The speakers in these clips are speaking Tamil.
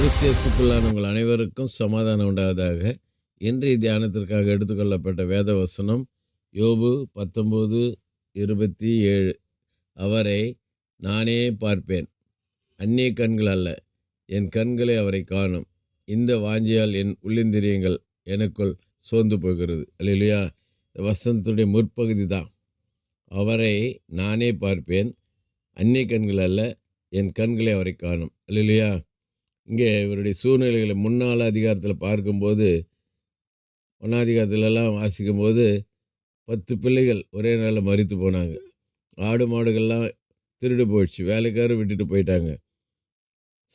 கிறிஸ்தியசுக்குள்ளானவங்கள் அனைவருக்கும் சமாதானம் உண்டாவதாக. இன்றைய தியானத்திற்காக எடுத்துக்கொள்ளப்பட்ட வேத வசனம் யோபு பத்தொம்போது இருபத்தி ஏழு அவரை நானே பார்ப்பேன். அந்நிய கண்கள் அல்ல என் கண்களை அவரை காணும். இந்த வாஞ்சியால் என் உள்ளிந்திரியங்கள் எனக்குள் சோர்ந்து போகிறது. இல்லையா வசனத்துடைய முற்பகுதி தான். அவரை நானே பார்ப்பேன் அந்நிய கண்கள் அல்ல என் கண்களை அவரை காணும். அல்லையா இங்கே இவருடைய சூழ்நிலைகளை முன்னாள் அதிகாரத்தில் பார்க்கும்போது ஒன்றாதிகாரத்திலலாம் வாசிக்கும்போது பத்து பிள்ளைகள் ஒரே நாளில் மறித்து போனாங்க. ஆடு மாடுகள்லாம் திருடு போயிடுச்சு. வேலைக்காரர் விட்டுட்டு போயிட்டாங்க.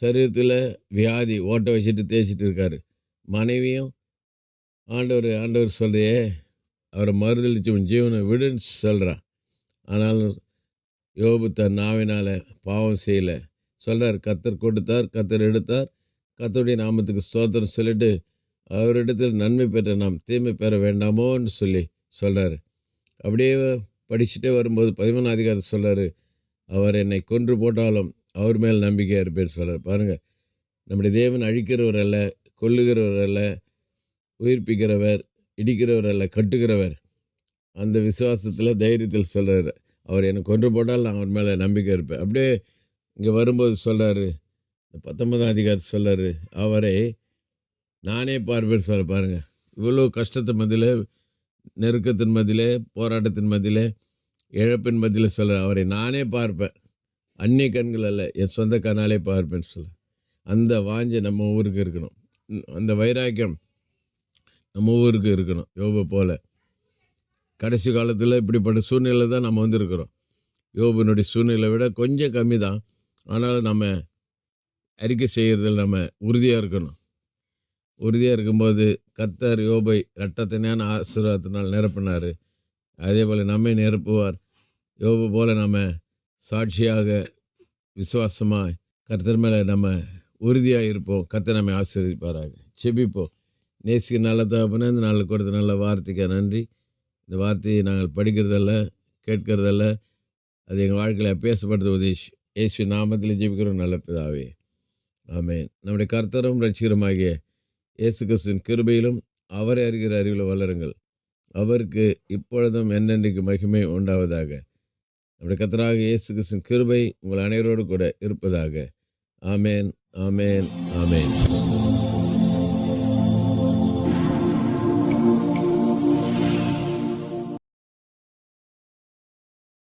சரீரத்தில் வியாதி ஓட்ட வச்சுட்டு தேய்ச்சிட்டு இருக்காரு. மனைவியும் ஆண்டவர் ஆண்டவர் சொல்கிறையே அவரை மறுதளிச்சு உன் ஜீவனை விடுன்னு சொல்கிறான் ஆனாலும் யோபு தன் நாவினால் பாவம் செய்யலை. சொல்கிறார் கத்தர் கொடுத்தார் கத்தர் எடுத்தார். கத்தருடைய நாமத்துக்கு ஸ்தோத்திரம் சொல்லிட்டு அவரிடத்தில் நன்மை பெற்ற நாம் தீமை பெற வேண்டாமோன்னு சொல்லி சொல்கிறார் அப்படியே படிச்சுட்டே வரும்போது பதிமூணாம் அதிகாரி சொல்கிறார் அவர் என்னை கொன்று போட்டாலும் அவர் மேல் நம்பிக்கையாக இருப்பேன்னு சொல்கிறார் பாருங்கள் நம்முடைய தேவன் அழிக்கிறவர் அல்ல கொல்லுகிறவர் அல்ல உயிர்ப்பிக்கிறவர் இடிக்கிறவர் அல்ல கட்டுகிறவர். அந்த விசுவாசத்தில் தைரியத்தில் சொல்கிறார் அவர் என்னை கொன்று போட்டால் நான் அவர் மேலே நம்பிக்கை இருப்பேன். அப்படியே இங்கே வரும்போது சொல்கிறாரு பத்தொன்பதாம் அதிகாரத்தை சொல்கிறாரு அவரை நானே பார்ப்பேன்னு சொல்ல பாருங்கள் இவ்வளோ கஷ்டத்து மதியில் நெருக்கத்தின் மதியில் போராட்டத்தின் மதியில் இழப்பின் மதியில் சொல்கிற அவரை நானே பார்ப்பேன். அந்நிய கண்கள் அல்ல என் சொந்த கண்ணாலே பார்ப்பேன்னு சொல்ல அந்த வாஞ்சை நம்ம ஊருக்கு இருக்கணும். அந்த வைராக்கியம் நம்ம ஊருக்கு இருக்கணும் யோபு போல். கடைசி காலத்தில் இப்படிப்பட்ட சூழ்நிலை தான் நம்ம வந்திருக்கிறோம். யோபனுடைய சூழ்நிலை விட கொஞ்சம் கம்மி தான் ஆனாலும் நம்ம அறிக்கை செய்கிறதில் நம்ம உறுதியாக இருக்கணும். உறுதியாக இருக்கும்போது கத்தர் யோபை ரட்டத்தினான ஆசீர்வாதத்தினால் நிரப்பினார். அதே போல் நம்மை நிரப்புவார். யோபு போல் நம்ம சாட்சியாக விசுவாசமாக கர்த்தர் மேலே நம்ம உறுதியாக இருப்போம். கத்தை நம்மை ஆசீர்வதிப்பாராக. செபிப்போம் நேசிக்கு நல்ல தகப்பனே இந்த நாளில் கொடுத்த நல்ல வார்த்தைக்கு நன்றி. இந்த வார்த்தையை நாங்கள் படிக்கிறதல்ல கேட்கறதல்ல. அது எங்கள் வாழ்க்கையில் பேசப்படுறது உதவி இயேசு நாமத்தில் ஜெபிக்கிறோம். நல்ல பிதாவே ஆமேன். நம்முடைய கர்த்தரும் ரட்சிகரமாகிய இயேசு கிறிஸ்துவின் கிருபையிலும் அவரை அறிகிற அறிவில் வளருங்கள். அவருக்கு இப்பொழுதும் என்னென்றைக்கு மகிமை உண்டாவதாக. நம்முடைய கர்த்தராக இயேசு கிறிஸ்துவின் கிருபை உங்கள் அனைவரோடு கூட இருப்பதாக. ஆமேன் ஆமேன் ஆமேன்.